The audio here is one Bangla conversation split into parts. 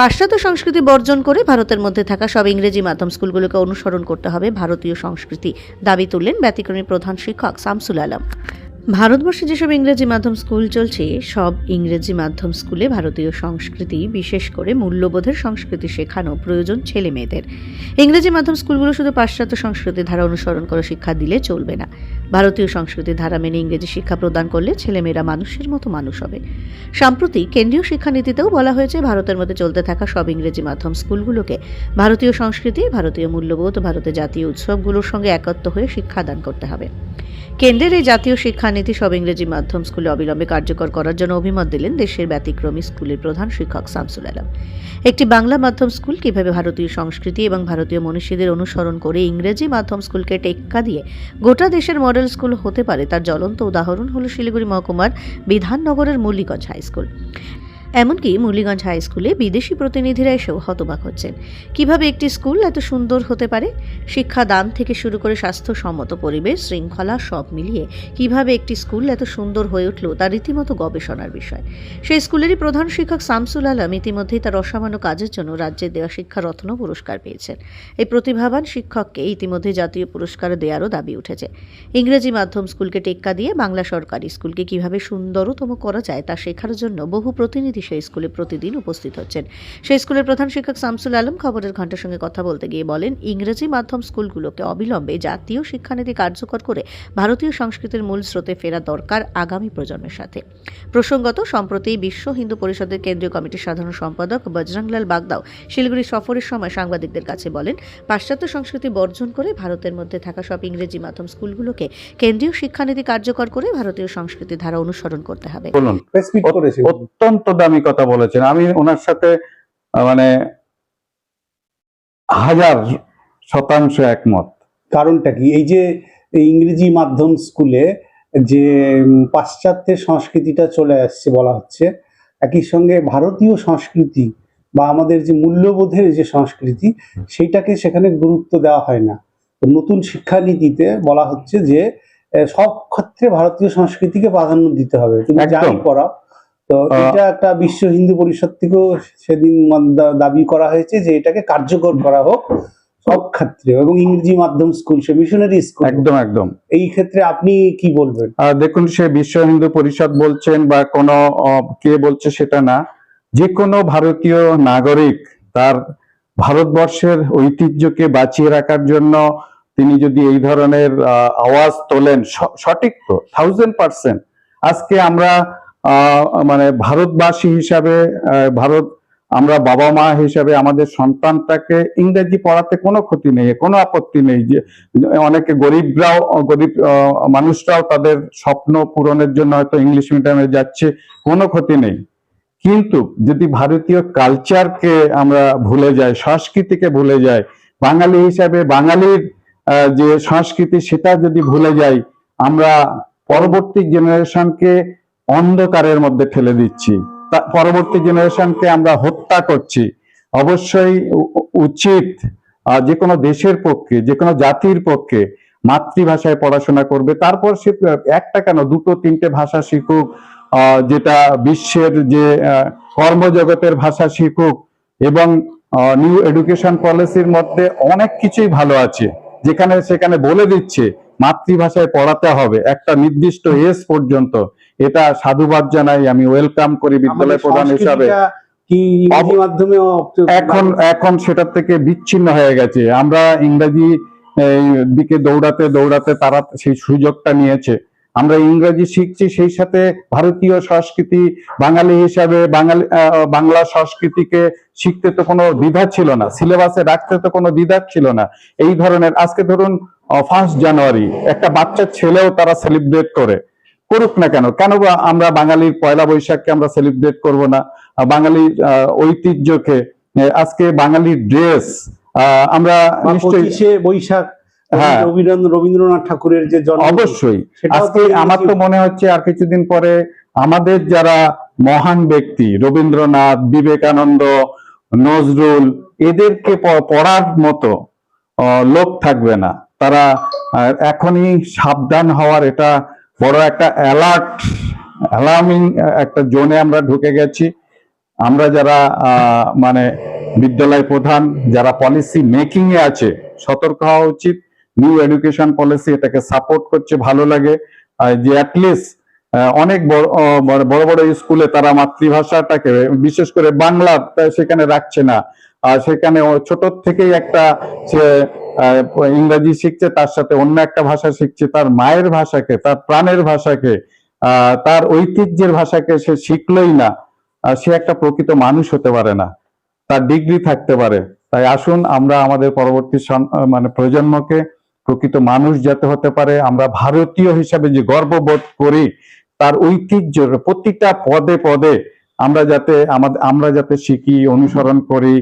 পাশ্চাত্য সংস্কৃতি বর্জন করে ভারতের মধ্যে থাকা সব ইংরেজি মাধ্যম স্কুলগুলোকে অনুসরণ করতে হবে ভারতীয় সংস্কৃতি, দাবি তুললেন ব্যতিক্রমী প্রধান শিক্ষক শামসুল আলম। ভারতবর্ষে যেসব ইংরেজি মাধ্যম স্কুল চলছে, সব ইংরেজি মাধ্যম স্কুলে ভারতীয় সংস্কৃতি, বিশেষ করে মূল্যবোধের সংস্কৃতি শেখানো প্রয়োজন ছেলে মেয়েদের। ইংরেজি মাধ্যম স্কুলগুলো শুধু পাশ্চাত্য সংস্কৃতির ধারা অনুসরণ করে শিক্ষা দিলে চলবে না। ভারতীয় সংস্কৃতি ধারা মেনে ইংরেজি শিক্ষা প্রদান করলে ছেলেমেয়েরা মানুষের মতো মানুষ হবে। সম্প্রতি কেন্দ্রীয় শিক্ষানীতিতেও বলা হয়েছে, ভারতের মধ্যে চলতে থাকা সব ইংরেজি মাধ্যম স্কুলগুলোকে ভারতীয় সংস্কৃতি, ভারতীয় মূল্যবোধ, ভারতের জাতীয় উৎসবগুলোর সঙ্গে একত্র হয়ে শিক্ষাদান করতে হবে। কেন্দ্রের এই জাতীয় শিক্ষানীতি সব ইংরেজি মাধ্যম স্কুলে অবিলম্বে কার্যকর করার জন্য অভিমত দিলেন দেশের ব্যতিক্রমী স্কুলের প্রধান শিক্ষক শামসুল আলম। একটি বাংলা মাধ্যম স্কুল কীভাবে ভারতীয় সংস্কৃতি এবং ভারতীয় মনীষীদের অনুসরণ করে ইংরেজি মাধ্যম স্কুলকে টেক্কা দিয়ে গোটা দেশের মডেল স্কুল হতে পারে, তার জ্বলন্ত উদাহরণ হলো শিলিগুড়ি মহকুমার বিধাননগরের মুরলীগঞ্জ হাই স্কুল। এমনকি মুরলীগঞ্জ হাই স্কুলে বিদেশি প্রতিনিধিরা এসেও হতবাক হচ্ছেন। কীভাবে একটি স্কুল এত সুন্দর হতে পারে? শিক্ষা দান থেকে শুরু করে স্বাস্থ্যসম্মত পরিবেশ, শৃঙ্খলা সব মিলিয়ে কীভাবে একটি স্কুল এত সুন্দর হয়ে উঠল তা রীতিমতো গবেষণার বিষয়। সেই স্কুলেরই প্রধান শিক্ষক শামসুল আলম ইতিমধ্যেই তার অসামান্য কাজের জন্য রাজ্যের দেওয়া শিক্ষারত্ন পুরস্কার পেয়েছেন। এই প্রতিভাবান শিক্ষককে ইতিমধ্যে জাতীয় পুরস্কার দেওয়ারও দাবি উঠেছে। ইংরেজি মাধ্যম স্কুলকে টেক্কা দিয়ে বাংলা সরকারি স্কুলকে কীভাবে সুন্দরতম করা যায় তা শেখার জন্য বহু প্রতিনিধি সেই স্কুলে প্রতিদিন উপস্থিত হচ্ছেন। সেই স্কুলের প্রধান শিক্ষক শামসুল আলম খবরের ঘণ্টার সঙ্গে কথা বলতে গিয়ে বলেন ইংরেজি মাধ্যম স্কুলগুলোকে অবিলম্বে জাতীয় শিক্ষানীতি কার্যকর করে ভারতীয় সংস্কৃতির মূল স্রোতে ফেরা দরকার আগামী প্রজন্মের সাথে। প্রসঙ্গত সম্প্রতি বিশ্ব হিন্দু পরিষদের কেন্দ্রীয় কমিটির সাধারণ সম্পাদক বজরংলাল বাগদাও শিলিগুড়ি সফরের সময় সাংবাদিকদের কাছে বলেন পাশ্চাত্য সংস্কৃতি বর্জন করে ভারতের মধ্যে থাকা সব ইংরেজি মাধ্যম স্কুলগুলোকে কেন্দ্রীয় শিক্ষানীতি কার্যকর করে ভারতীয় সংস্কৃতি ধারা অনুসরণ করতে হবে। বলুন প্রেস মিট করেছে অত্যন্ত দামি কথা বলেছেন। আমি ওনার সাথে মানে হাজার শতাংশ একমত। কারণটা কি? এই যে ইংরেজি মাধ্যম স্কুলে যে পাশ্চাত্যের সংস্কৃতিটা চলে আসছে বলা হচ্ছে একই সঙ্গে ভারতীয় সংস্কৃতি বা আমাদের যে মূল্যবোধের যে সংস্কৃতি সেইটাকে সেখানে গুরুত্ব দেওয়া হয় না। নতুন শিক্ষানীতিতে বলা হচ্ছে যে সব ক্ষেত্রে ভারতীয় সংস্কৃতিকে প্রাধান্য দিতে হবে। তুমি যাই একদম। তো এটা একটা বিশ্ব হিন্দু পরিষদ থেকেও সেদিন দাবি করা হয়েছে যে এটাকে কার্যকর করা হোক সব ক্ষেত্রে এবং ইংরেজি মাধ্যম স্কুল সে মিশনারি স্কুল। একদম একদম। এই ক্ষেত্রে আপনি কি বলবেন? দেখুন সে বিশ্ব হিন্দু পরিষদ বলছেন বা কোনো কে বলছে সেটা না। যে কোনো ভারতীয় নাগরিক তার ভারতবর্ষের ঐতিহ্যকে বাঁচিয়ে রাখার জন্য তিনি যদি এই ধরনের আওয়াজ তোলেন সঠিক তো থাউজেন্ড পার্সেন্ট আজকে আমরা মানে ভারতবাসী হিসাবে ভারত আমরা বাবা মা হিসাবে আমাদের সন্তানটাকে ইংরেজি পড়াতে কোনো ক্ষতি নেই, কোনো আপত্তি নেই যে, অনেকে গরিবরাও, গরিব মানুষরাও তাদের স্বপ্ন পূরণের জন্য হয়তো ইংলিশ মিডিয়ামে যাচ্ছে, কোনো ক্ষতি নেই। কিন্তু যদি ভারতীয় কালচারকে আমরা ভুলে যাই, সংস্কৃতিকে ভুলে যাই, বাঙালি হিসাবে বাঙালির যে সংস্কৃতি সেটা যদি ভুলে যাই, আমরা পরবর্তী জেনারেশনকে অন্ধকারের মধ্যে ফেলে দিচ্ছি। পরবর্তী জেনারেশনকে আমরা হত্যা করছি। অবশ্যই উচিত যে কোনো দেশের পক্ষে, যে কোনো জাতির পক্ষে মাতৃভাষায় পড়াশোনা করবে। তারপর সে, একটা কেন, দুটো, তিনটে ভাষা শিখুক যেটা বিশ্বের যে কর্মজগতের ভাষা শিখুক এবং নিউ এডুকেশন পলিসির মধ্যে অনেক কিছুই ভালো আছে। যেখানে সেখানে বলে দিচ্ছে, মাতৃভাষায় পড়াতে হবে। একটা নির্দিষ্ট এজ পর্যন্ত এটা সাধুবাদ জানাই আমি ওয়েলকাম করি বিদ্যালয় প্রধান হিসাবে। মাধ্যমে এখন এখন সেটার থেকে বিচ্ছিন্ন হয়ে গেছে। আমরা ইংরেজি দিকে দৌড়াতে দৌড়াতে তারা সেই সুযোগটা নিয়েছে। আমরা ইংরেজি শিখছি সেই সাথে ভারতীয় সংস্কৃতি বাঙালি হিসাবে বাঙালি বাংলা সংস্কৃতিকে শিখতে তো কোনো দ্বিধা ছিল না সিলেবাসে রাখতে তো কোনো দ্বিধা ছিল না। এই ধরনের আজকে ধরুন ফার্স্ট জানুয়ারি একটা বাচ্চা ছেলেও তারা সেলিব্রেট করে। করুক না কেন? কেন বা আমরা বাঙালির পয়লা বৈশাখকে আমরা সেলিব্রেট করব না? বাঙালির ঐতিহ্যকে আজকে বাঙালির ড্রেস আমরা নিশ্চয়ই বৈশাখ হ্যাঁ। রবীন্দ্রনাথ ঠাকুরের যে জন্ম অবশ্যই। আজকে আমার তো মনে হচ্ছে আর কিছুদিন পরে আমাদের যারা মহান ব্যক্তি রবীন্দ্রনাথ বিবেকানন্দ নজরুল এদেরকে পড়ার মতো লোক থাকবে না। তারা এখনই সাবধান হওয়ার এটা বড় একটা অ্যালার্ট, অ্যালার্মিং, একটা জোনে আমরা ঢুকে গেছি। আমরা যারা মানে বিদ্যালয় প্রধান, যারা পলিসি মেকিং এ আছে, সতর্ক হওয়া উচিত। নিউ এডুকেশন পলিসি এটাকে সাপোর্ট করছে, ভালো লাগে। যে অ্যাটলিস্ট অনেক বড় বড় বড় বড় স্কুলে তারা মাতৃভাষাটাকে, বিশেষ করে বাংলা সেখানে রাখছে না। আর সেখানে ছোট থেকেই একটা ইংরাজি শিখছে, তার সাথে অন্য একটা ভাষা শিখছে, তার মায়ের ভাষাকে, তার প্রাণের ভাষাকে তার ঐতিহ্যের ভাষাকে সে শিখলই না। সে একটা প্রকৃত মানুষ হতে পারে না। তার ডিগ্রি থাকতে পারে। তাই আসুন, আমরা আমাদের পরবর্তী মানে প্রজন্মকে প্রকৃত মানুষ যাতে হতে পারে, আমরা ভারতীয় হিসাবে যে গর্ববোধ করি, তার ঐতিহ্যের প্রতিটা পদে পদে আমরা যাতে আমরা যাতে শিখি, অনুসরণ করি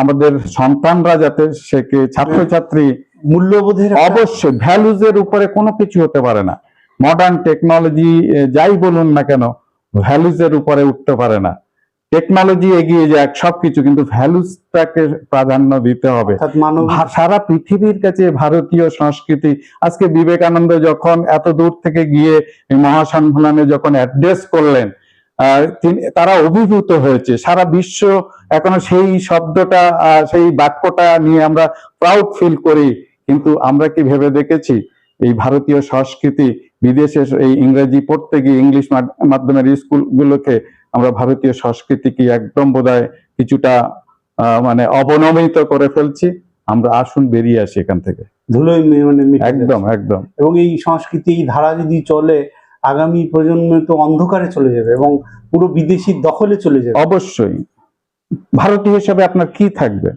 আমাদের সন্তানরা যাতে শেখে ছাত্রছাত্রী মূল্যবোধের অবশ্যই ভ্যালুজ এর উপরে কোনো কিছু হতে পারে না। মডার্ন টেকনোলজি যাই বলুন না কেন ভ্যালুজ এর উপরে উঠতে পারে না। টেকনোলজি এগিয়ে যাক সবকিছু কিন্তু ভ্যালুজটাকে প্রাধান্য দিতে হবে। সারা পৃথিবীর কাছে ভারতীয় সংস্কৃতি আজকে বিবেকানন্দ যখন এত দূর থেকে গিয়ে মহাসম্মেলনে যখন অ্যাড্রেস করলেন তারা অভিভূত হয়েছে। সারা বিশ্ব এখনও সেই শব্দটা সেই বাক্যটা নিয়ে আমরা প্রাউড ফিল করি। কিন্তু আমরা কি ভেবে দেখেছি? এই ভারতীয় সংস্কৃতি বিদেশে এই ইংরেজি পড়তে গিয়ে ইংলিশ মাধ্যমের স্কুলগুলোকে আমরা ভারতীয় সংস্কৃতি কি একদম বোধহয় কিছুটা মানে অবনমিত করে ফেলছি। আমরা আসুন বেরিয়ে আসি এখান থেকে। ধুলোয় মে- মানে একদম একদম। এবং এই সংস্কৃতি এই ধারা যদি চলে আগামী প্রজন্ম তো অন্ধকারে চলে যাবে এবং পুরো বিদেশি দখলে চলে যাবে। অবশ্যই। ভারতীয় হিসাবে আপনার কি থাকবে?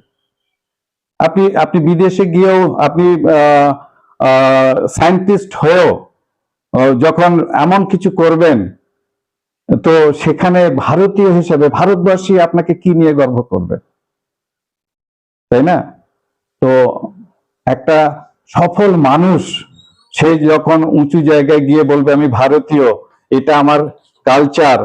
আপনি আপনি বিদেশে গিয়েও, আপনি সায়েন্টিস্ট হয়েও যখন এমন কিছু করবেন, তো সেখানে ভারতীয় হিসেবে, ভারতবাসী আপনাকে কি নিয়ে গর্ব করবে? তাই না? তো একটা সফল মানুষ সে যখন উঁচু জায়গায় গিয়ে বলবে আমি ভারতীয় এটা আমার কালচার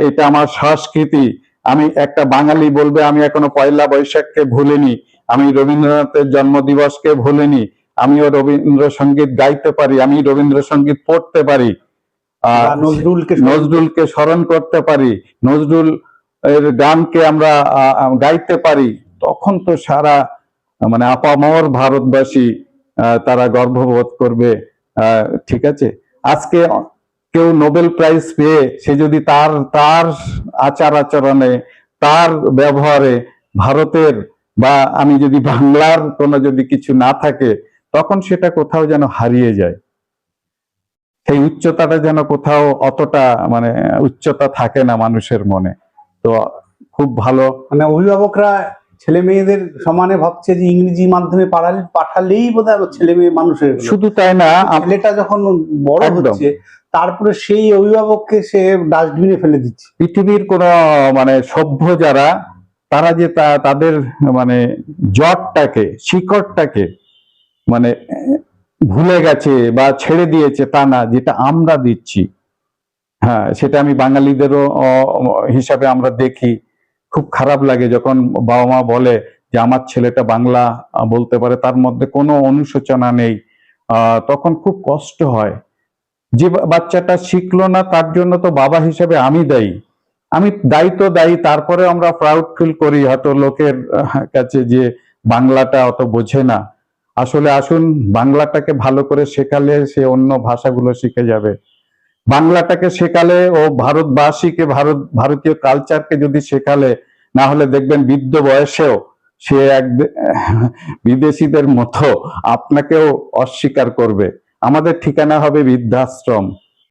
এটা আমার সংস্কৃতি আমি একটা বাঙালি বলবে আমি এখনও পয়লা বৈশাখকে ভুলিনি আমি রবীন্দ্রনাথের জন্মদিবসকে ভুলিনি আমিও রবীন্দ্রসঙ্গীত গাইতে পারি আমি রবীন্দ্রসঙ্গীত পড়তে পারি নজরুলকে নজরুলকে স্মরণ করতে পারি নজরুল এর গানকে আমরা গাইতে পারি। তখন তো সারা মানে আপামর ভারতবাসী তারা গর্ববোধ করবে। ঠিক আছে? আজকে কেউ নোবেল প্রাইজ পেয়ে সে যদি তার তার আচার আচরণে, তার ব্যবহারে ভারতের বা আমি যদি বাংলার কোনো যদি কিছু না থাকে, তখন সেটা কোথাও যেন হারিয়ে যায়। সেই উচ্চতাটা যেন কোথাও অতটা মানে উচ্চতা থাকে না মানুষের মনে। তো খুব ভালো। মানে অভিভাবকরা ছেলে মেয়েদের সমানে ভাবছে যে ইংরেজি মাধ্যমে পাঠালে পাঠালেই বোধ হয় ছেলে মেয়ে মানুষের শুধু তাই না ছেলেটা যখন বড়। হচ্ছে তারপরে সেই অভিভাবককে সে ডাস্টবিনে ফেলে দিচ্ছে। পৃথিবীর কোন মানে সভ্য যারা তারা যে তাদের মানে জটটাকে শিকড়টাকে মানে ভুলে গেছে বা ছেড়ে দিয়েছে তা না যেটা আমরা দিচ্ছি। হ্যাঁ সেটা আমি বাঙালিদেরও হিসাবে আমরা দেখি। খুব খারাপ লাগে যখন বাবা মা বলে যে আমার ছেলেটা বাংলা বলতে পারে, তার মধ্যে কোনো অনুশোচনা নেই। তখন খুব কষ্ট হয়। যে বাচ্চাটা শিখলো না, তার জন্য তো বাবা হিসেবে আমি দায়ী। আমি দায়ী তো দায়ী, তারপরে আমরা প্রাউড ফিল করি হয়তো লোকের কাছে যে বাংলাটা অত বোঝে না। আসলে আসুন, বাংলাটাকে ভালো করে শেখালে সে অন্য ভাষাগুলো শিখে যাবে। বাংলাটাকে শেখালে ও ভারতবাসীকে, ভারত, ভারতীয় কালচারকে যদি শেখালে, না হলে দেখবেন বৃদ্ধ বয়সেও সে এক বিদেশিদের মতো আপনাকেও অস্বীকার করবে। আমাদের ঠিকানা হবে বৃদ্ধাশ্রম।